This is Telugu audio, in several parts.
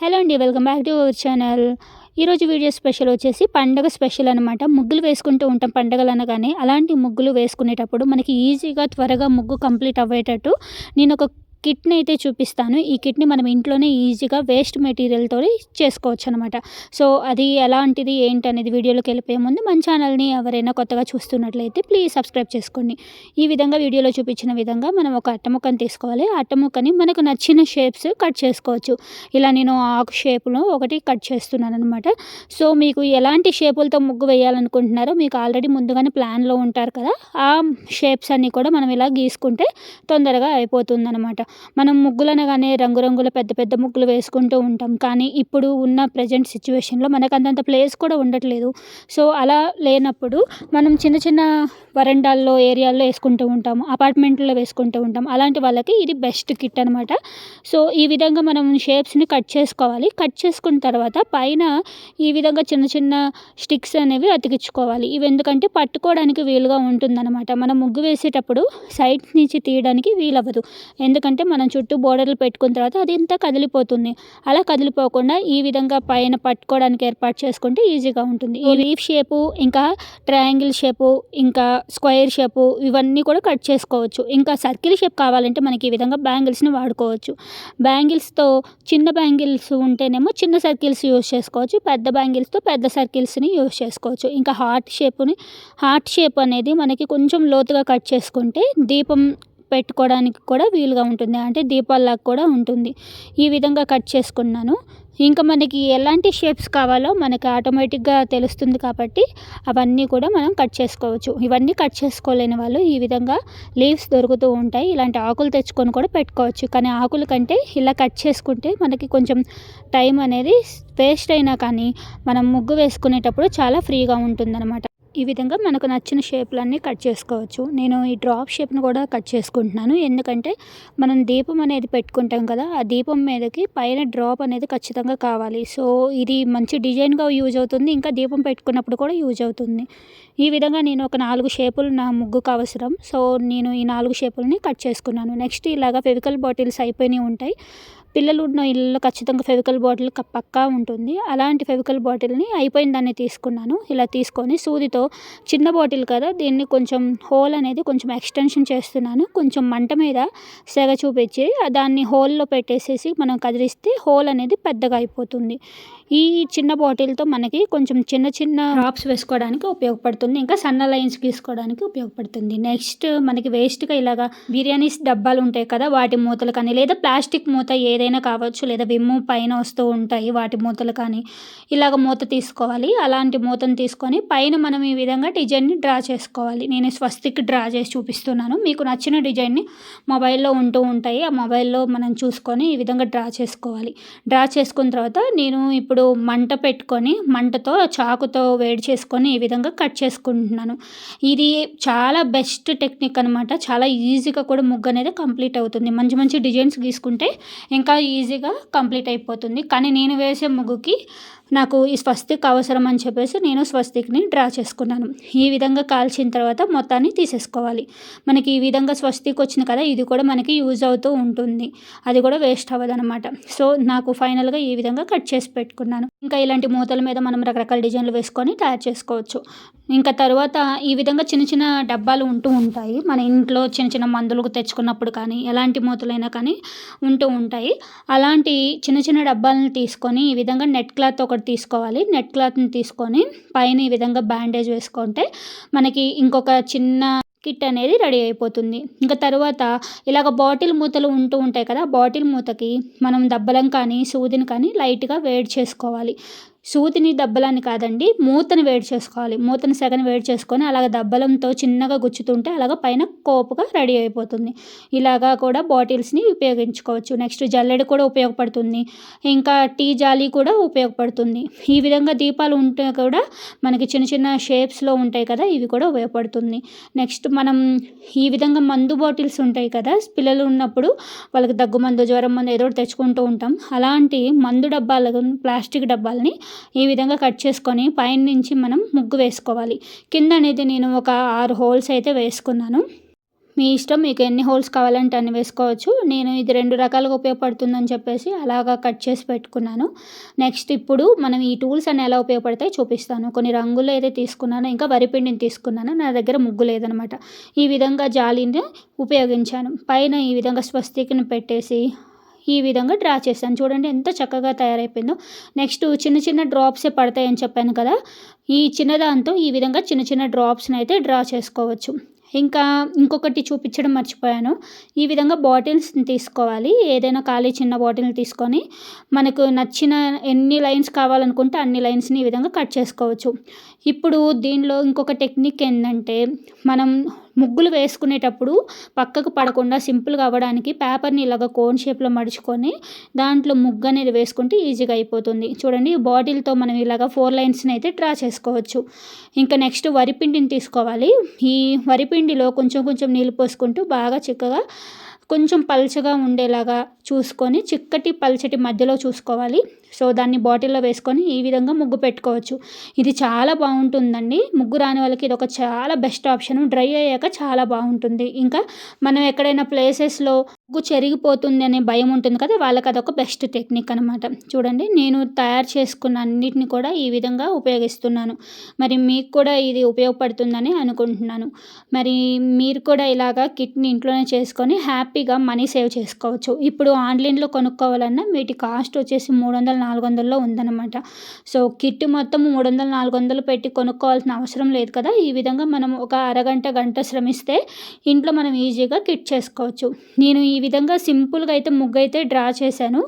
హలో అండి welcome back to our channel. ఈరోజు వీడియో స్పెషల్ వచ్చేసి పండగ స్పెషల్ అనమాట ముగ్గులు వేసుకుంటూ ఉంటాం పండగలు అనగానే. అలాంటి ముగ్గులు వేసుకునేటప్పుడు మనకి ఈజీగా త్వరగా ముగ్గు కంప్లీట్ అవ్వేటట్టు నేను ఒక కిట్ని అయితే చూపిస్తాను. ఈ కిట్ని మనం ఇంట్లోనే ఈజీగా వేస్ట్ మెటీరియల్తో చేసుకోవచ్చు అనమాట సో అది ఎలాంటిది ఏంటి అనేది వీడియోలోకి వెళ్ళిపోయే ముందు మన ఛానల్ని ఎవరైనా కొత్తగా చూస్తున్నట్లయితే ప్లీజ్ సబ్స్క్రైబ్ చేసుకోండి. ఈ విధంగా వీడియోలో చూపించిన విధంగా మనం ఒక అట్టముక్కని తీసుకోవాలి. అట్టముక్కని మనకు నచ్చిన షేప్స్ కట్ చేసుకోవచ్చు. ఇలా నేను ఆకు షేప్లో ఒకటి కట్ చేస్తున్నాను అనమాట సో మీకు ఎలాంటి షేపులతో ముగ్గు వేయాలనుకుంటున్నారో మీకు ఆల్రెడీ ముందుగానే ప్లాన్లో ఉంటారు కదా ఆ షేప్స్ అన్నీ కూడా మనం ఇలా గీసుకుంటే తొందరగా అయిపోతుంది అనమాట మనం ముగ్గులు అనగానే రంగురంగుల పెద్ద పెద్ద ముగ్గులు వేసుకుంటూ ఉంటాం. కానీ ఇప్పుడు ఉన్న ప్రజెంట్ సిచ్యువేషన్లో మనకు అంతంత ప్లేస్ కూడా ఉండట్లేదు. సో అలా లేనప్పుడు మనం చిన్న చిన్న వరండాల్లో ఏరియాల్లో వేసుకుంటూ ఉంటాము. అపార్ట్మెంట్లో వేసుకుంటూ ఉంటాం. అలాంటి వాళ్ళకి ఇది బెస్ట్ కిట్ అనమాట సో ఈ విధంగా మనం షేప్స్ని కట్ చేసుకోవాలి. కట్ చేసుకున్న తర్వాత పైన ఈ విధంగా చిన్న చిన్న స్టిక్స్ అనేవి అతికించుకోవాలి. ఇవి ఎందుకంటే పట్టుకోవడానికి వీలుగా ఉంటుందన్నమాట. మనం ముగ్గు వేసేటప్పుడు సైడ్ నుంచి తీయడానికి వీలవ్వదు. ఎందుకంటే మనం చుట్టూ బోర్డర్లు పెట్టుకున్న తర్వాత అది ఇంత కదిలిపోతుంది. అలా కదిలిపోకుండా ఈ విధంగా పైన పట్టుకోవడానికి ఏర్పాటు చేసుకుంటే ఈజీగా ఉంటుంది. ఈ లీఫ్ షేపు ఇంకా ట్రయాంగిల్ షేపు ఇంకా స్క్వేర్ షేపు ఇవన్నీ కూడా కట్ చేసుకోవచ్చు. ఇంకా సర్కిల్ షేప్ కావాలంటే మనకి ఈ విధంగా బ్యాంగిల్స్ని వాడుకోవచ్చు. బ్యాంగిల్స్తో చిన్న బ్యాంగిల్స్ ఉంటేనేమో చిన్న సర్కిల్స్ యూస్ చేసుకోవచ్చు. పెద్ద బ్యాంగిల్స్తో పెద్ద సర్కిల్స్ని యూస్ చేసుకోవచ్చు. ఇంకా హార్ట్ షేప్ని హార్ట్ షేప్ అనేది మనకి కొంచెం లోతుగా కట్ చేసుకుంటే దీపం పెట్టుకోవడానికి కూడా వీలుగా ఉంటుంది. అంటే దీపాల్లాగా కూడా ఉంటుంది. ఈ విధంగా కట్ చేసుకున్నాను. ఇంకా మనకి ఎలాంటి షేప్స్ కావాలో మనకి ఆటోమేటిక్గా తెలుస్తుంది కాబట్టి అవన్నీ కూడా మనం కట్ చేసుకోవచ్చు. ఇవన్నీ కట్ చేసుకోలేని వాళ్ళు ఈ విధంగా లీవ్స్ దొరుకుతూ ఉంటాయి. ఇలాంటి ఆకులు తెచ్చుకొని కూడా పెట్టుకోవచ్చు. కానీ ఆకుల కంటే ఇలా కట్ చేసుకుంటే మనకి కొంచెం టైం అనేది వేస్ట్ అయినా కానీ మనం ముగ్గు వేసుకునేటప్పుడు చాలా ఫ్రీగా ఉంటుందన్నమాట. ఈ విధంగా మనకు నచ్చిన షేప్లన్నీ కట్ చేసుకోవచ్చు. నేను ఈ డ్రాప్ షేప్ను కూడా కట్ చేసుకుంటున్నాను. ఎందుకంటే మనం దీపం అనేది పెట్టుకుంటాం కదా ఆ దీపం మీదకి పైన డ్రాప్ అనేది ఖచ్చితంగా కావాలి. సో ఇది మంచి డిజైన్గా యూజ్ అవుతుంది. ఇంకా దీపం పెట్టుకున్నప్పుడు కూడా యూజ్ అవుతుంది. ఈ విధంగా నేను ఒక నాలుగు షేపులు నా ముగ్గుకు అవసరం. సో నేను ఈ నాలుగు షేపులని కట్ చేసుకున్నాను. నెక్స్ట్ ఇలాగా ఫెవికల్ బాటిల్స్ అయిపోయినాయి ఉంటాయి. పిల్లలు ఉన్న ఇళ్ళలో ఖచ్చితంగా ఫెవికల్ బాటిల్ పక్కా ఉంటుంది. అలాంటి ఫెవికల్ బాటిల్ని అయిపోయిన దాన్ని తీసుకున్నాను. ఇలా తీసుకొని సూదితో చిన్న బాటిల్ కదా దీన్ని కొంచెం హోల్ అనేది కొంచెం ఎక్స్టెన్షన్ చేస్తున్నాను. కొంచెం మంట మీద సెగ చూపించి దాన్ని హోల్లో పెట్టేసేసి మనం కదిలిస్తే హోల్ అనేది పెద్దగా అయిపోతుంది. ఈ చిన్న బాటిల్తో మనకి కొంచెం చిన్న చిన్న డ్రాప్స్ వేసుకోవడానికి ఉపయోగపడుతుంది. ఇంకా సన్న లైన్స్ గీసుకోవడానికి ఉపయోగపడుతుంది. నెక్స్ట్ మనకి వేస్ట్గా ఇలాగా బిర్యానీస్ డబ్బాలు ఉంటాయి కదా వాటి మూతలు కానీ లేదా ప్లాస్టిక్ మూత ఏదైనా కావచ్చు లేదా విమ్ము పైన వస్తూ ఉంటాయి వాటి మూతలు కానీ ఇలాగ మూత తీసుకోవాలి. అలాంటి మూతను తీసుకొని పైన మనం ఈ విధంగా డిజైన్ని డ్రా చేసుకోవాలి. నేను స్వస్తిక్ డ్రా చేసి చూపిస్తున్నాను. మీకు నచ్చిన డిజైన్ని మొబైల్లో ఉంటూ ఉంటాయి. ఆ మొబైల్లో మనం చూసుకొని ఈ విధంగా డ్రా చేసుకోవాలి. డ్రా చేసుకున్న తర్వాత నేను ఇప్పుడు ఇప్పుడు మంట పెట్టుకొని మంటతో చాకుతో వేడి చేసుకొని ఈ విధంగా కట్ చేసుకుంటున్నాను. ఇది చాలా బెస్ట్ టెక్నిక్ అనమాట చాలా ఈజీగా కూడా ముగ్గు అనేది కంప్లీట్ అవుతుంది. మంచి మంచి డిజైన్స్ గీసుకుంటే ఇంకా ఈజీగా కంప్లీట్ అయిపోతుంది. కానీ నేను వేసే ముగ్గుకి నాకు ఈ స్వస్తిక్ అవసరం అని చెప్పేసి నేను స్వస్తిక్ని డ్రా చేసుకున్నాను. ఈ విధంగా కాల్చిన తర్వాత మొత్తాన్ని తీసేసుకోవాలి. మనకి ఈ విధంగా స్వస్తిక్ వచ్చింది కదా ఇది కూడా మనకి యూజ్ అవుతూ ఉంటుంది. అది కూడా వేస్ట్ అవ్వదు అనమాట సో నాకు ఫైనల్గా ఈ విధంగా కట్ చేసి పెట్టుకున్నాను. ఇంకా ఇలాంటి మూతల మీద మనం రకరకాల డిజైన్లు వేసుకొని తయారు చేసుకోవచ్చు. ఇంకా తర్వాత ఈ విధంగా చిన్న చిన్న డబ్బాలు ఉంటూ ఉంటాయి. మన ఇంట్లో చిన్న చిన్న మందులకు తెచ్చుకున్నప్పుడు కానీ ఎలాంటి మూతలైనా కానీ ఉంటూ ఉంటాయి. అలాంటి చిన్న చిన్న డబ్బాలను తీసుకొని ఈ విధంగా నెట్ క్లాత్ ఒకటి తీసుకోవాలి నెట్ క్లాత్ని తీసుకొని పైన ఈ విధంగా బ్యాండేజ్ వేసుకుంటే మనకి ఇంకొక చిన్న కిట్ అనేది రెడీ అయిపోతుంది. ఇంకా తర్వాత ఇలాగ బాటిల్ మూతలు ఉంటూ ఉంటాయి కదా బాటిల్ మూతకి మనం దబ్బలం కానీ సూదిని కానీ లైట్గా వేడి చేసుకోవాలి. సూతిని దెబ్బలని కాదండి మూతను వేడి చేసుకోవాలి. మూతను సెగను వేడి చేసుకొని అలాగ దబ్బలంతో చిన్నగా గుచ్చుతుంటే అలాగ పైన కోపుగా రెడీ అయిపోతుంది. ఇలాగా కూడా బాటిల్స్ని ఉపయోగించుకోవచ్చు. నెక్స్ట్ జల్లెడ కూడా ఉపయోగపడుతుంది. ఇంకా టీ జాలి కూడా ఉపయోగపడుతుంది. ఈ విధంగా దీపాలు ఉంటే కూడా మనకి చిన్న చిన్న షేప్స్లో ఉంటాయి కదా ఇవి కూడా ఉపయోగపడుతుంది. నెక్స్ట్ మనం ఈ విధంగా మందు బాటిల్స్ ఉంటాయి కదా పిల్లలు ఉన్నప్పుడు వాళ్ళకి దగ్గు మందు జ్వరం మందు ఏదో తెచ్చుకుంటూ ఉంటాం. అలాంటి మందు డబ్బాలు ప్లాస్టిక్ డబ్బాలని ఈ విధంగా కట్ చేసుకొని పైన నుంచి మనం ముగ్గు వేసుకోవాలి. కింద అనేది నేను ఒక ఆరు హోల్స్ అయితే వేసుకున్నాను. మీ ఇష్టం మీకు ఎన్ని హోల్స్ కావాలంటే అన్ని వేసుకోవచ్చు. నేను ఇది రెండు రకాలుగా ఉపయోగపడుతుందని చెప్పేసి అలాగా కట్ చేసి పెట్టుకున్నాను. నెక్స్ట్ ఇప్పుడు మనం ఈ టూల్స్ అన్ని ఎలా ఉపయోగపడతాయి చూపిస్తాను. కొన్ని రంగులు అయితే తీసుకున్నాను ఇంకా వరిపిండిని తీసుకున్నాను నా దగ్గర ముగ్గు లేదనమాట. ఈ విధంగా జాలిని ఉపయోగించాను. పైన ఈ విధంగా స్వస్తికను పెట్టేసి ఈ విధంగా డ్రా చేశాను. చూడండి ఎంత చక్కగా తయారైపోయిందో. నెక్స్ట్ చిన్న చిన్న డ్రాప్సే పడతాయని చెప్పాను కదా. ఈ చిన్నదాంతో ఈ విధంగా చిన్న చిన్న డ్రాప్స్ని అయితే డ్రా చేసుకోవచ్చు. ఇంకా ఇంకొకటి చూపించడం మర్చిపోయాను. ఈ విధంగా బాటిల్స్ని తీసుకోవాలి. ఏదైనా ఖాళీ చిన్న బాటిల్ని తీసుకొని మనకు నచ్చిన ఎన్ని లైన్స్ కావాలనుకుంటే అన్ని లైన్స్ని ఈ విధంగా కట్ చేసుకోవచ్చు. ఇప్పుడు దీనిలో ఇంకొక టెక్నిక్ ఏంటంటే మనం ముగ్గులు వేసుకునేటప్పుడు పక్కకు పడకుండా సింపుల్గా అవ్వడానికి పేపర్ని ఇలాగ కోన్ షేప్లో మడుచుకొని దాంట్లో ముగ్గు అనేది వేసుకుంటే ఈజీగా అయిపోతుంది. చూడండి బాటిల్తో మనం ఇలాగ ఫోర్ లైన్స్ని అయితే డ్రా చేసుకోవచ్చు. ఇంకా నెక్స్ట్ వరిపిండిని తీసుకోవాలి. ఈ వరిపిండిలో కొంచెం కొంచెం నీళ్ళు పోసుకుంటూ బాగా చిక్కగా కొంచెం పల్చగా ఉండేలాగా చూసుకొని చిక్కటి పల్చటి మధ్యలో చూసుకోవాలి. సో దాన్ని బాటిల్లో వేసుకొని ఈ విధంగా ముగ్గు పెట్టుకోవచ్చు. ఇది చాలా బాగుంటుందండి. ముగ్గు రాని వాళ్ళకి ఇది ఒక చాలా బెస్ట్ ఆప్షన్. డ్రై అయ్యాక చాలా బాగుంటుంది. ఇంకా మనం ఎక్కడైనా ప్లేసెస్లో ముగ్గు చెరిగిపోతుంది అనే భయం ఉంటుంది కదా వాళ్ళకి అదొక బెస్ట్ టెక్నిక్ అనమాట చూడండి నేను తయారు చేసుకున్న అన్నిటిని కూడా ఈ విధంగా ఉపయోగిస్తున్నాను. మరి మీకు కూడా ఇది ఉపయోగపడుతుందని అనుకుంటున్నాను. మరి మీరు కూడా ఇలాగా కిట్ని ఇంట్లోనే చేసుకొని హ్యాపీగా మనీ సేవ్ చేసుకోవచ్చు. ఇప్పుడు ఆన్లైన్లో కొనుక్కోవాలన్నా వీటి కాస్ట్ వచ్చేసి మూడు వందల నాలుగు వందల్లో ఉందన్నమాట. సో కిట్ మొత్తం మూడు వందలు నాలుగు వందలు పెట్టి కొనుక్కోవాల్సిన అవసరం లేదు కదా. ఈ విధంగా మనం ఒక అరగంట గంట శ్రమిస్తే ఇంట్లో మనం ఈజీగా కిట్ చేసుకోవచ్చు. నేను ఈ ఈ విధంగా సింపుల్గా అయితే ముగ్గు అయితే డ్రా చేశాను.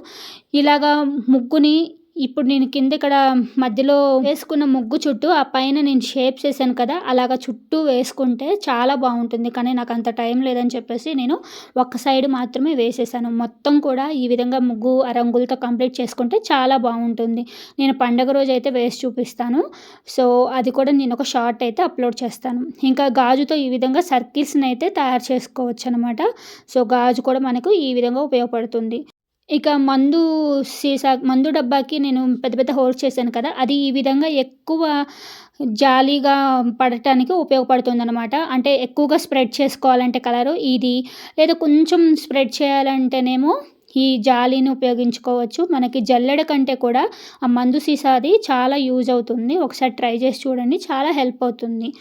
ఇలాగా ముగ్గుని ఇప్పుడు నేను కింద ఇక్కడ మధ్యలో వేసుకున్న ముగ్గు చుట్టూ ఆ పైన నేను షేప్స్ వేసాను కదా అలాగ చుట్టూ వేసుకుంటే చాలా బాగుంటుంది. కానీ నాకు అంత టైం లేదని చెప్పేసి నేను ఒక సైడ్ మాత్రమే వేసేసాను. మొత్తం కూడా ఈ విధంగా ముగ్గు ఆ రంగులతో కంప్లీట్ చేసుకుంటే చాలా బాగుంటుంది. నేను పండగ రోజు అయితే వేసి చూపిస్తాను. సో అది కూడా నేను ఒక షార్ట్ అయితే అప్లోడ్ చేస్తాను. ఇంకా గాజుతో ఈ విధంగా సర్కిల్స్ని అయితే తయారు చేసుకోవచ్చు అనమాట సో గాజు కూడా మనకు ఈ విధంగా ఉపయోగపడుతుంది. ఇక మందు సీసా మందు డబ్బాకి నేను పెద్ద పెద్ద హోల్స్ చేశాను కదా అది ఈ విధంగా ఎక్కువ జాలీగా పడటానికి ఉపయోగపడుతుంది అనమాట అంటే ఎక్కువగా స్ప్రెడ్ చేసుకోవాలంటే కలరు ఇది లేదా కొంచెం స్ప్రెడ్ చేయాలంటేనేమో ఈ జాలీని ఉపయోగించుకోవచ్చు. మనకి జల్లెడ కంటే కూడా ఆ మందు సీసాది చాలా యూజ్ అవుతుంది. ఒకసారి ట్రై చేసి చూడండి చాలా హెల్ప్ అవుతుంది.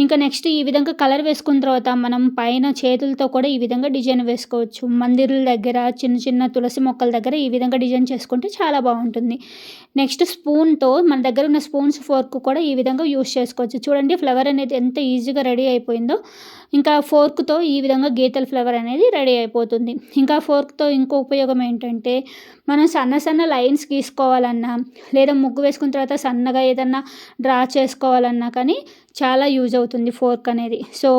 ఇంకా నెక్స్ట్ ఈ విధంగా కలర్ వేసుకున్న తర్వాత మనం పైన చేతులతో కూడా ఈ విధంగా డిజైన్ వేసుకోవచ్చు. మందిరుల దగ్గర చిన్న చిన్న తులసి మొక్కల దగ్గర ఈ విధంగా డిజైన్ చేసుకుంటే చాలా బాగుంటుంది. నెక్స్ట్ స్పూన్తో మన దగ్గర ఉన్న స్పూన్స్ ఫోర్క్ కూడా ఈ విధంగా యూస్ చేసుకోవచ్చు. చూడండి ఫ్లవర్ అనేది ఎంత ఈజీగా రెడీ అయిపోయిందో. ఇంకా ఫోర్క్తో ఈ విధంగా గీతల ఫ్లవర్ అనేది రెడీ అయిపోతుంది. ఇంకా ఫోర్క్తో ఇంకో ఉపయోగం ఏంటంటే మనం సన్న సన్న లైన్స్ గీసుకోవాలన్నా లేదా ముగ్గు వేసుకున్న తర్వాత సన్నగా ఏదన్నా డ్రా చేసుకోవాలన్నా కానీ చాలా యూజ్ అవుతుంది ఫోర్క్ అనేది. సో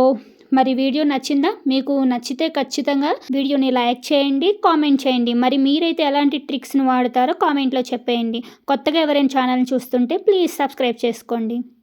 మరి వీడియో నచ్చిందా? మీకు నచ్చితే ఖచ్చితంగా వీడియోని లైక్ చేయండి కామెంట్ చేయండి. మరి మీరైతే ఎలాంటి ట్రిక్స్ని వాడతారో కామెంట్లో చెప్పేయండి. కొత్తగా ఎవరైనా ఛానల్ని చూస్తుంటే ప్లీజ్ సబ్స్క్రైబ్ చేసుకోండి.